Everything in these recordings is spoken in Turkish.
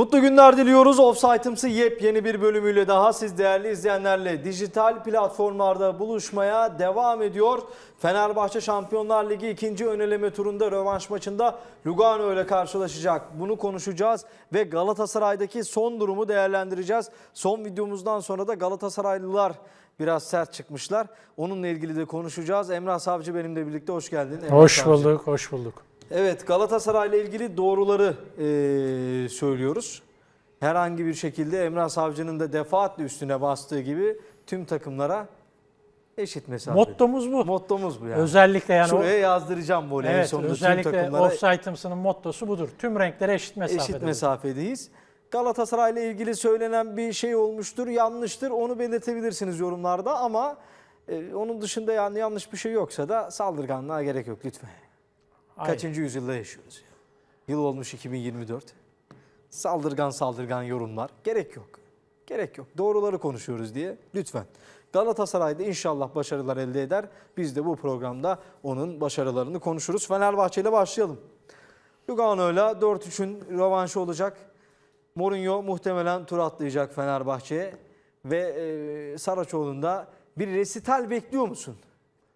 Mutlu günler diliyoruz. Offsite'ımsı yepyeni bir bölümüyle daha siz değerli izleyenlerle dijital platformlarda buluşmaya devam ediyor. Fenerbahçe Şampiyonlar Ligi ikinci öneleme turunda rövanş maçında Lugano ile karşılaşacak. Bunu konuşacağız ve Galatasaray'daki son durumu değerlendireceğiz. Son videomuzdan sonra da Galatasaraylılar biraz sert çıkmışlar. Onunla ilgili de konuşacağız. Emrah Savcı benimle birlikte hoş geldin. Emrah Hoş Savcı. bulduk, hoş bulduk. Evet Galatasaray'la ilgili doğruları eee, söylüyoruz. Herhangi bir şekilde Emrah Savcı'nın da defaatle üstüne bastığı gibi tüm takımlara eşit mesafe. Mottomuz bu. Mottomuz bu yani. Özellikle yani Şuraya yazdıracağım bu en evet, sonunda tüm özellikle takımlara Offside'ımsının mottosu budur. Tüm renklere eşit mesafede. eşit mesafedeyiz. Galatasaray'la ilgili söylenen bir şey olmuştur, yanlıştır. Onu belirtebilirsiniz yorumlarda ama e, onun dışında yani yanlış bir şey yoksa da saldırganlığa gerek yok lütfen. Aynen. Kaçıncı yüzyılda yaşıyoruz ya? Yıl olmuş 2024. Saldırgan saldırgan yorumlar. Gerek yok. Gerek yok. Doğruları konuşuyoruz diye lütfen. Galatasaray'da inşallah başarılar elde eder. Biz de bu programda onun başarılarını konuşuruz. Fenerbahçe ile başlayalım. Lugano'yla 4-3'ün rövanşı olacak. Mourinho muhtemelen tur atlayacak Fenerbahçe'ye. Ve e, Saraçoğlu'nda bir resital bekliyor musun?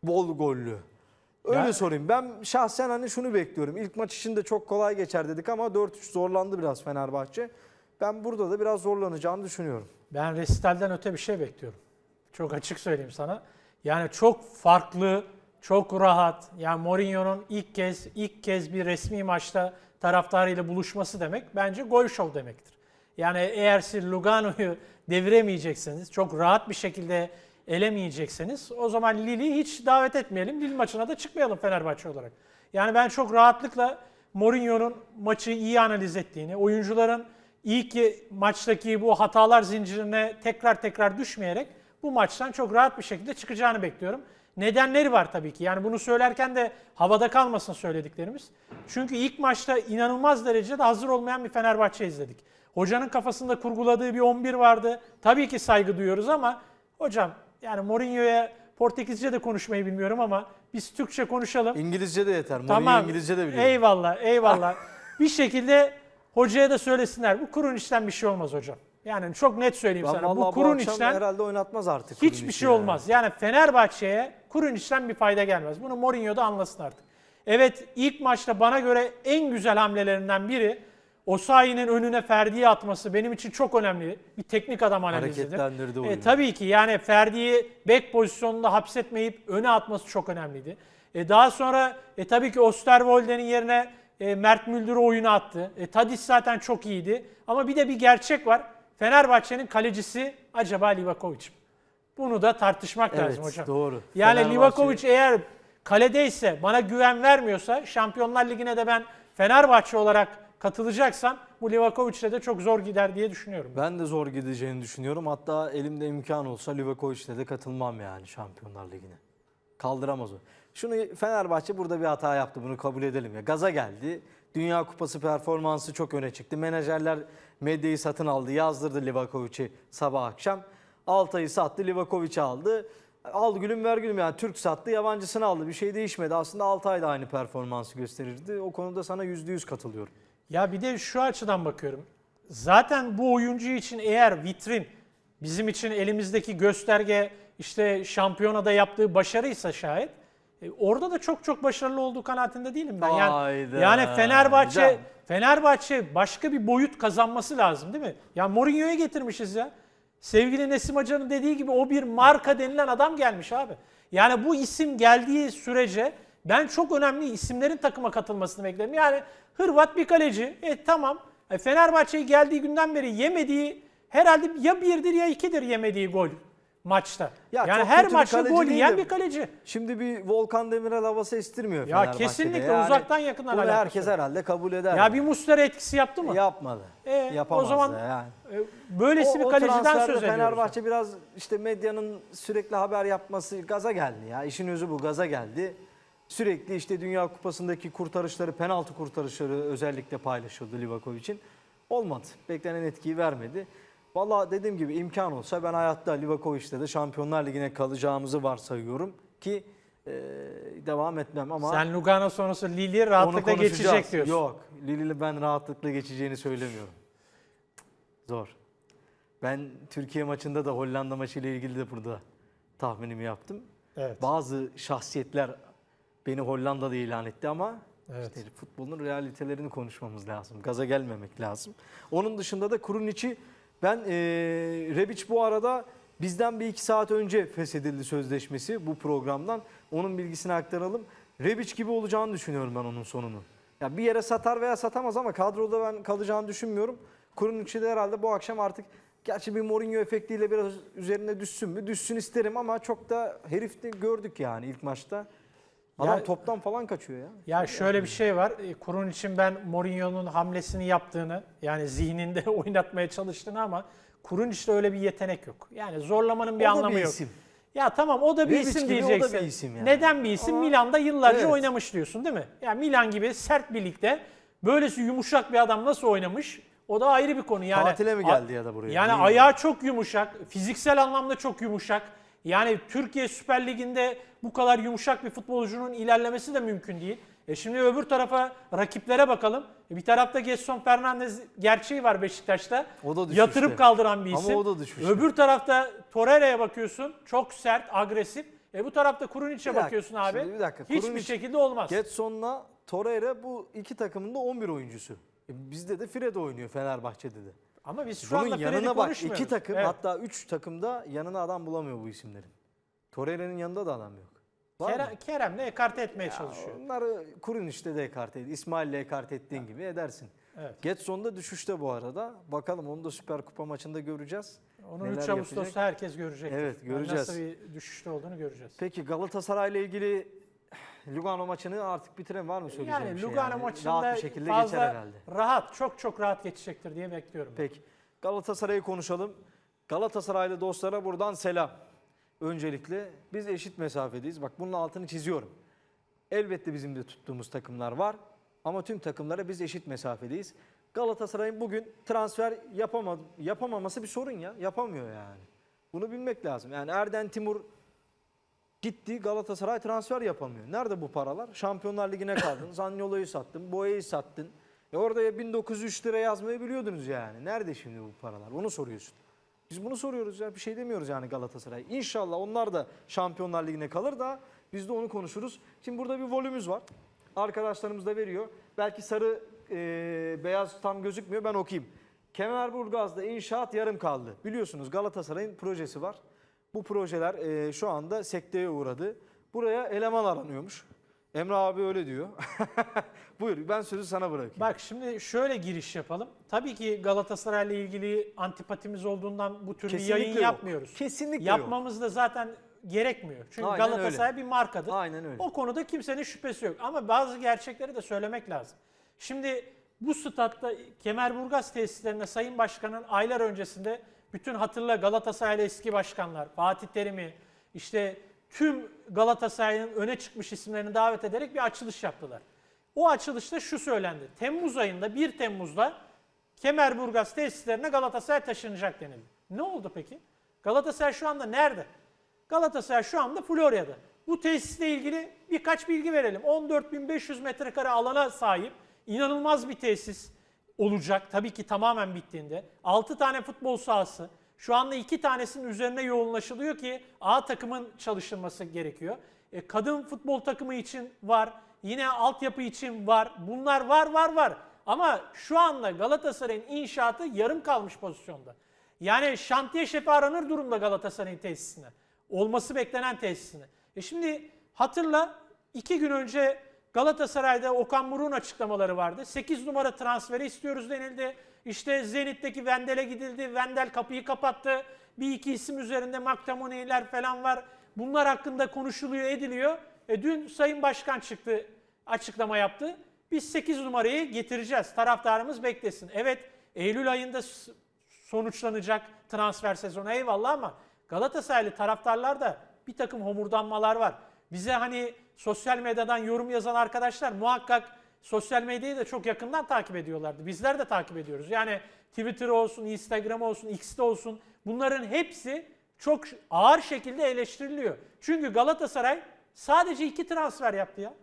Bol gollü. Öyle Ya- sorayım. Ben şahsen hani şunu bekliyorum. İlk maç için de çok kolay geçer dedik ama 4-3 zorlandı biraz Fenerbahçe. Ben burada da biraz zorlanacağını düşünüyorum. Ben resitalden öte bir şey bekliyorum. Çok açık söyleyeyim sana. Yani çok farklı, çok rahat. Yani Mourinho'nun ilk kez ilk kez bir resmi maçta taraftarıyla buluşması demek bence gol show demektir. Yani eğer siz Lugano'yu deviremeyecekseniz, çok rahat bir şekilde elemeyecekseniz o zaman Lille'i hiç davet etmeyelim. Lille maçına da çıkmayalım Fenerbahçe olarak. Yani ben çok rahatlıkla Mourinho'nun maçı iyi analiz ettiğini, oyuncuların ilk maçtaki bu hatalar zincirine tekrar tekrar düşmeyerek bu maçtan çok rahat bir şekilde çıkacağını bekliyorum. Nedenleri var tabii ki. Yani bunu söylerken de havada kalmasın söylediklerimiz. Çünkü ilk maçta inanılmaz derecede hazır olmayan bir Fenerbahçe izledik. Hocanın kafasında kurguladığı bir 11 vardı. Tabii ki saygı duyuyoruz ama hocam yani Mourinho'ya Portekizce de konuşmayı bilmiyorum ama biz Türkçe konuşalım. İngilizce de yeter. Mourinho Tamam. İngilizce de biliyor. Eyvallah, eyvallah. bir şekilde hocaya da söylesinler. Bu kurun işten bir şey olmaz hocam. Yani çok net söyleyeyim Ben sana. Bu bu kurun akşam işten herhalde oynatmaz artık. hiçbir şey yani. olmaz. Yani Fenerbahçe'ye kurun işten bir fayda gelmez. Bunu Mourinho da anlasın artık. Evet ilk maçta bana göre en güzel hamlelerinden biri Osayi'nin önüne Ferdi'yi atması benim için çok önemli. Bir teknik adam analizidir. E, tabii ki yani Ferdi'yi bek pozisyonunda hapsetmeyip öne atması çok önemliydi. E, daha sonra e, tabii ki Osterwolde'nin yerine e, Mert Müldür'ü oyuna attı. E, Tadic zaten çok iyiydi. Ama bir de bir gerçek var. Fenerbahçe'nin kalecisi acaba Livakovic mi? Bunu da tartışmak Evet, lazım hocam. doğru. Yani Fenerbahçe- Livakovic eğer kaledeyse, bana güven vermiyorsa Şampiyonlar Ligi'ne de ben Fenerbahçe olarak katılacaksam bu Livakovic'le de çok zor gider diye düşünüyorum. Ben de zor gideceğini düşünüyorum. Hatta elimde imkan olsa Livakovic'le de katılmam yani Şampiyonlar Ligi'ne. Kaldıramaz o. Şunu Fenerbahçe burada bir hata yaptı bunu kabul edelim ya. Gaza geldi. Dünya Kupası performansı çok öne çıktı. Menajerler medyayı satın aldı. Yazdırdı Livakovic'i sabah akşam. Altay'ı sattı. Livakovic'i aldı. Al gülüm ver gülüm yani Türk sattı yabancısını aldı. Bir şey değişmedi. Aslında Altay da aynı performansı gösterirdi. O konuda sana %100 katılıyorum. Ya bir de şu açıdan bakıyorum. Zaten bu oyuncu için eğer vitrin bizim için elimizdeki gösterge işte şampiyonada yaptığı başarıysa şayet e, orada da çok çok başarılı olduğu kanaatinde değilim ben. Yani, Hayda. yani Fenerbahçe Güzel. Fenerbahçe başka bir boyut kazanması lazım değil mi? Ya Mourinho'ya getirmişiz ya. Sevgili Nesim Hoca'nın dediği gibi o bir marka denilen adam gelmiş abi. Yani bu isim geldiği sürece ben çok önemli isimlerin takıma katılmasını beklerim. Yani Hırvat bir kaleci. E tamam. E, Fenerbahçe'ye geldiği günden beri yemediği herhalde ya birdir ya ikidir yemediği gol maçta. Ya yani her maçta gol yiyen bir kaleci. Şimdi bir Volkan Demirel havası estirmiyor Ya Fenerbahçe'de. kesinlikle uzaktan yakından Bunu alakası herkes yok. herhalde kabul eder. Ya bir Muslera etkisi yaptı mı? yapmadı. E, Yapamaz o zaman yani. e, böylesi bir kaleciden söz ediyoruz. Fenerbahçe biraz işte medyanın sürekli haber yapması gaza geldi ya. İşin özü bu gaza geldi. Sürekli işte Dünya Kupası'ndaki kurtarışları, penaltı kurtarışları özellikle paylaşıldı Livakovic'in. Olmadı. Beklenen etkiyi vermedi. Valla dediğim gibi imkan olsa ben hayatta Livakovic'le de Şampiyonlar Ligi'ne kalacağımızı varsayıyorum ki e, devam etmem ama Sen Lugano sonrası onu rahatlıkla geçecek diyorsun. Yok, Lille'li ben rahatlıkla geçeceğini söylemiyorum. Zor. Ben Türkiye maçında da Hollanda maçıyla ilgili de burada tahminimi yaptım. Evet. Bazı şahsiyetler beni Hollanda'da ilan etti ama Evet. işte futbolun realitelerini konuşmamız lazım. Gaza gelmemek lazım. Onun dışında da Kuruniç'i ben e, Rebic bu arada bizden bir iki saat önce feshedildi sözleşmesi bu programdan. Onun bilgisini aktaralım. Rebic gibi olacağını düşünüyorum ben onun sonunu. Ya bir yere satar veya satamaz ama kadroda ben kalacağını düşünmüyorum. Kuruniç'i de herhalde bu akşam artık Gerçi bir Mourinho efektiyle biraz üzerine düşsün mü? Düşsün isterim ama çok da herif de gördük yani ilk maçta. Adam Ya- toptan falan kaçıyor ya. Ya şöyle bir şey var. E, Kurun için ben Mourinho'nun hamlesini yaptığını yani zihninde oynatmaya çalıştığını ama Kurun işte öyle bir yetenek yok. Yani zorlamanın bir O da anlamı bir yok. isim. Ya tamam o da bir Rebic isim gibi o da diyeceksin. bir isim yani. Neden bir isim? Ama- Milan'da yıllarca Evet. oynamış diyorsun değil mi? Ya Milan gibi sert bir ligde böylesi yumuşak bir adam nasıl oynamış? O da ayrı bir konu. Yani Tatile mi geldi ya da buraya? Yani Bilmiyorum. ayağı çok yumuşak, fiziksel anlamda çok yumuşak. Yani Türkiye Süper Ligi'nde bu kadar yumuşak bir futbolcunun ilerlemesi de mümkün değil. E şimdi öbür tarafa rakiplere bakalım. E bir tarafta Gerson Fernandez gerçeği var Beşiktaş'ta. O da düşüşte. Yatırıp kaldıran bir Ama isim. o da düşüşte. Öbür tarafta Torreira'ya bakıyorsun. Çok sert, agresif. E bu tarafta Kurunic'e bakıyorsun abi. şimdi bir dakika. Hiçbir Kurunic- şekilde olmaz. Getson'la Torreira bu iki takımın da 11 oyuncusu. E bizde de Fred oynuyor Fenerbahçe'de de. Ama biz şu Bunun anda yanına bak konuşmuyoruz. iki takım Evet. hatta üç takımda yanına adam bulamıyor bu isimlerin. Torreira'nın yanında da adam yok. Var mı? Kerem, Kerem'le ekarte etmeye çalışıyor. Onları Kuruniş'te de ekart et. İsmail'le ekart ettiğin gibi edersin. Evet. Getson da düşüşte bu arada. Bakalım onu da Süper Kupa maçında göreceğiz. Onu Neler 3 Ağustos'ta yapacak? herkes görecek. Evet, göreceğiz. nasıl bir düşüşte olduğunu göreceğiz. Peki Galatasaray'la ilgili Lugano maçını artık bitiren var mı söyleyeceğim Yani bir şey? Lugano Yani maçında rahat bir şekilde fazla geçer herhalde. rahat, çok çok rahat geçecektir diye bekliyorum. ben. Peki Galatasaray'ı konuşalım. Galatasaraylı dostlara buradan selam. Öncelikle biz eşit mesafedeyiz. Bak bunun altını çiziyorum. Elbette bizim de tuttuğumuz takımlar var. Ama tüm takımlara biz eşit mesafedeyiz. Galatasaray'ın bugün transfer yapama, yapamaması bir sorun ya. Yapamıyor yani. Bunu bilmek lazım. Yani Erden Timur gitti Galatasaray transfer yapamıyor. Nerede bu paralar? Şampiyonlar Ligi'ne kaldın. Zaniolo'yu sattın. Boya'yı sattın. E orada ya 1903 lira yazmayı biliyordunuz yani. Nerede şimdi bu paralar? Onu soruyorsun. Biz bunu soruyoruz ya. Bir şey demiyoruz yani Galatasaray. İnşallah onlar da Şampiyonlar Ligi'ne kalır da biz de onu konuşuruz. Şimdi burada bir volümümüz var. Arkadaşlarımız da veriyor. Belki sarı e, beyaz tam gözükmüyor. Ben okuyayım. Kemerburgaz'da inşaat yarım kaldı. Biliyorsunuz Galatasaray'ın projesi var. Bu projeler e, şu anda sekteye uğradı. Buraya eleman aranıyormuş. Emre abi öyle diyor. Buyur ben sözü sana bırakayım. Bak şimdi şöyle giriş yapalım. Tabii ki Galatasaray'la ilgili antipatimiz olduğundan bu tür bir yayın yok. yapmıyoruz. Kesinlikle yok. Yapmamız da zaten gerekmiyor. Çünkü Aynen Galatasaray bir markadır. Aynen öyle. O konuda kimsenin şüphesi yok. Ama bazı gerçekleri de söylemek lazım. Şimdi bu statta Kemerburgaz tesislerinde Sayın Başkan'ın aylar öncesinde bütün hatırla Galatasaraylı eski başkanlar, Fatih Terim'i, işte tüm Galatasaray'ın öne çıkmış isimlerini davet ederek bir açılış yaptılar. O açılışta şu söylendi. Temmuz ayında 1 Temmuz'da Kemerburgaz tesislerine Galatasaray taşınacak denildi. Ne oldu peki? Galatasaray şu anda nerede? Galatasaray şu anda Florya'da. Bu tesisle ilgili birkaç bilgi verelim. 14.500 metrekare alana sahip inanılmaz bir tesis olacak. Tabii ki tamamen bittiğinde. 6 tane futbol sahası. Şu anda 2 tanesinin üzerine yoğunlaşılıyor ki A takımın çalışılması gerekiyor. E, kadın futbol takımı için var. Yine altyapı için var. Bunlar var var var. Ama şu anda Galatasaray'ın inşaatı yarım kalmış pozisyonda. Yani şantiye şefi aranır durumda Galatasaray'ın tesisine. Olması beklenen tesisine. E şimdi hatırla iki gün önce Galatasaray'da Okan Buruk'un açıklamaları vardı. 8 numara transferi istiyoruz denildi. İşte Zenit'teki Vendel'e gidildi. Vendel kapıyı kapattı. Bir iki isim üzerinde McTominay'ler falan var. Bunlar hakkında konuşuluyor, ediliyor. E dün Sayın Başkan çıktı, açıklama yaptı. Biz 8 numarayı getireceğiz. Taraftarımız beklesin. Evet, Eylül ayında sonuçlanacak transfer sezonu eyvallah ama Galatasaraylı taraftarlarda bir takım homurdanmalar var. Bize hani sosyal medyadan yorum yazan arkadaşlar muhakkak sosyal medyayı da çok yakından takip ediyorlardı. Bizler de takip ediyoruz. Yani Twitter olsun, Instagram olsun, X'te olsun bunların hepsi çok ağır şekilde eleştiriliyor. Çünkü Galatasaray sadece iki transfer yaptı ya.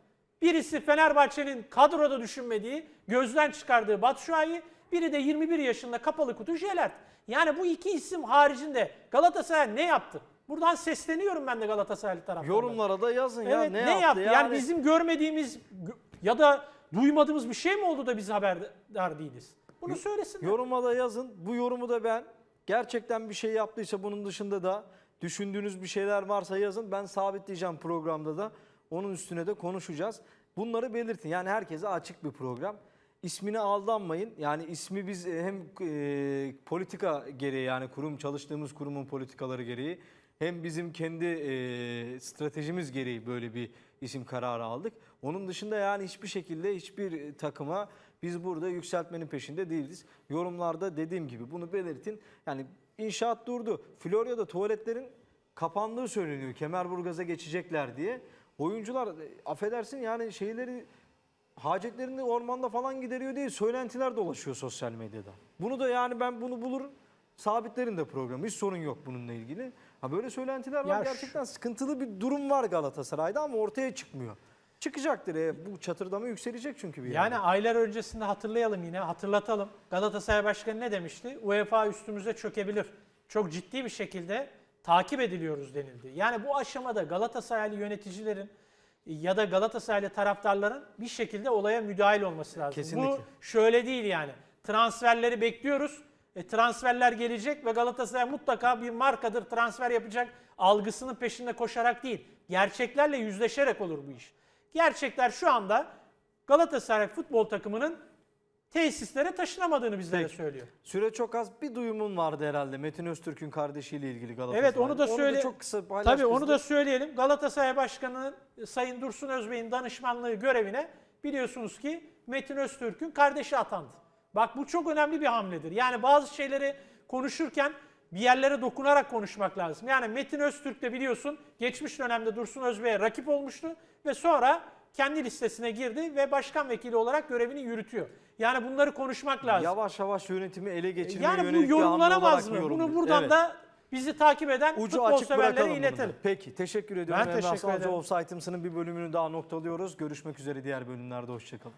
Birisi Fenerbahçe'nin kadroda düşünmediği, gözden çıkardığı Batshuayi, Biri de 21 yaşında kapalı kutu Jelert. Yani bu iki isim haricinde Galatasaray ne yaptı? Buradan sesleniyorum ben de Galatasaraylı taraftarlara. Yorumlara da yazın ya Evet, ne, ne, yaptı, yaptı? Yani, yani. bizim görmediğimiz gö- ya da duymadığımız bir şey mi oldu da biz haberdar değiliz? Bunu söylesinler. Yoruma da yazın. Bu yorumu da ben gerçekten bir şey yaptıysa bunun dışında da düşündüğünüz bir şeyler varsa yazın. Ben sabitleyeceğim programda da. Onun üstüne de konuşacağız. Bunları belirtin. Yani herkese açık bir program. İsmine aldanmayın. Yani ismi biz e, hem e, politika gereği yani kurum çalıştığımız kurumun politikaları gereği hem bizim kendi e, stratejimiz gereği böyle bir isim kararı aldık. Onun dışında yani hiçbir şekilde hiçbir takıma biz burada yükseltmenin peşinde değiliz. Yorumlarda dediğim gibi bunu belirtin. Yani inşaat durdu. Florya'da tuvaletlerin kapandığı söyleniyor. Kemerburgaz'a geçecekler diye. Oyuncular affedersin yani şeyleri hacetlerini ormanda falan gideriyor diye söylentiler dolaşıyor sosyal medyada. Bunu da yani ben bunu bulur sabitlerin de programı. Hiç sorun yok bununla ilgili. Ha böyle söylentiler var. Ya Gerçekten sıkıntılı bir durum var Galatasaray'da ama ortaya çıkmıyor. Çıkacaktır. E, bu çatırdama yükselecek çünkü bir Yani yerde. aylar öncesinde hatırlayalım yine, hatırlatalım. Galatasaray Başkanı ne demişti? UEFA üstümüze çökebilir. Çok ciddi bir şekilde takip ediliyoruz denildi. Yani bu aşamada Galatasaraylı yöneticilerin ya da Galatasaraylı taraftarların bir şekilde olaya müdahil olması lazım. Kesinlikle. Bu şöyle değil yani. Transferleri bekliyoruz. E, transferler gelecek ve Galatasaray mutlaka bir markadır transfer yapacak algısının peşinde koşarak değil. Gerçeklerle yüzleşerek olur bu iş. Gerçekler şu anda Galatasaray futbol takımının tesislere taşınamadığını bizlere Peki. söylüyor. Süre çok az. Bir duyumun vardı herhalde. Metin Öztürk'ün kardeşiyle ilgili Galatasaray. Evet onu da söyle. çok kısa paylaş Tabii onu da söyleyelim. Galatasaray Başkanı Sayın Dursun Özbey'in danışmanlığı görevine biliyorsunuz ki Metin Öztürk'ün kardeşi atandı. Bak bu çok önemli bir hamledir. Yani bazı şeyleri konuşurken bir yerlere dokunarak konuşmak lazım. Yani Metin Öztürk de biliyorsun geçmiş dönemde Dursun Özbey'e rakip olmuştu ve sonra kendi listesine girdi ve başkan vekili olarak görevini yürütüyor. Yani bunları konuşmak lazım. Yavaş yavaş yönetimi ele geçirmeye yani bu yorumlanamaz mı? Bunu buradan Evet. da bizi takip eden Ucu futbol açık severlere bunu iletelim. Peki teşekkür ediyorum. Ben Emrah teşekkür ederim. Offside'ımsının bir bölümünü daha noktalıyoruz. Görüşmek üzere diğer bölümlerde. Hoşçakalın.